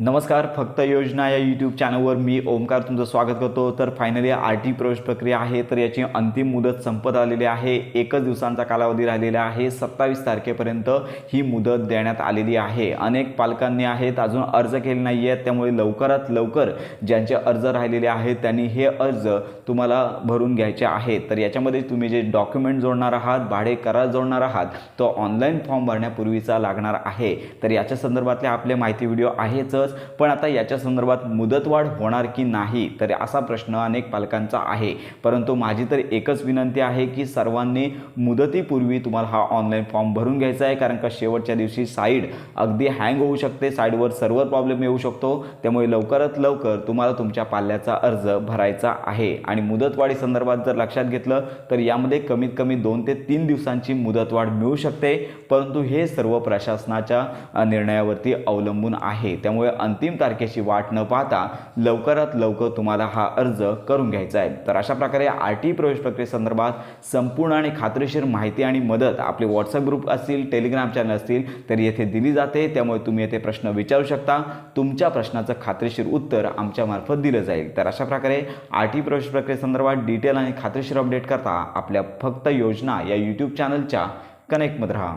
नमस्कार फक्त योजना या यूट्यूब चॅनलवर मी ओमकार तुमचं स्वागत करतो. तर फायनली आर टी प्रवेश प्रक्रिया आहे तर याची अंतिम मुदत संपत आलेली आहे. एकच दिवसांचा कालावधी राहिलेला आहे. सत्तावीस तारखेपर्यंत ही मुदत देण्यात आलेली आहे. अनेक पालकांनी आहेत अजून अर्ज केले नाही आहेत त्यामुळे लवकरात लवकर ज्यांचे अर्ज राहिलेले आहेत त्यांनी हे अर्ज तुम्हाला भरून घ्यायचे आहेत. तर याच्यामध्ये तुम्ही जे डॉक्युमेंट जोडणार आहात भाडे करार जोडणार आहात तो ऑनलाईन फॉर्म भरण्यापूर्वीचा लागणार आहे. तर याच्या संदर्भातले आपले माहिती व्हिडिओ आहेच. पण आता याच्या संदर्भात मुदतवाढ होणार की नाही तर असा प्रश्न अनेक पालकांचा आहे. परंतु माझी तर एकच विनंती आहे की सर्वांनी मुदतीपूर्वी तुम्हाला हा ऑनलाईन फॉर्म भरून घ्यायचा आहे कारण का शेवटच्या दिवशी साईड अगदी हँग होऊ शकते साईडवर सर्व्हर प्रॉब्लेम येऊ शकतो. त्यामुळे लवकरात लवकर तुम्हाला तुमच्या पाल्याचा अर्ज भरायचा आहे. आणि मुदतवाढी संदर्भात जर लक्षात घेतलं तर यामध्ये कमीत कमी दोन ते तीन दिवसांची मुदतवाढ मिळू शकते. परंतु हे सर्व प्रशासनाच्या निर्णयावरती अवलंबून आहे. त्यामुळे अंतिम तारखेची वाट न पाहता लवकरात लवकर तुम्हाला हा अर्ज करून घ्यायचा आहे. तर अशा प्रकारे आर टी प्रवेश प्रक्रियेसंदर्भात संपूर्ण आणि खात्रीशीर माहिती आणि मदत आपले व्हॉट्सअप ग्रुप असतील टेलिग्राम चॅनल असतील तर येथे दिली जाते. त्यामुळे तुम्ही येथे प्रश्न विचारू शकता. तुमच्या प्रश्नाचं खात्रीशीर उत्तर आमच्यामार्फत दिलं जाईल. तर अशा प्रकारे आर टी प्रवेश प्रक्रियेसंदर्भात डिटेल आणि खात्रीशीर अपडेट करता आपल्या फक्त योजना या यूट्यूब चॅनलच्या कनेक्टमध्ये राहा.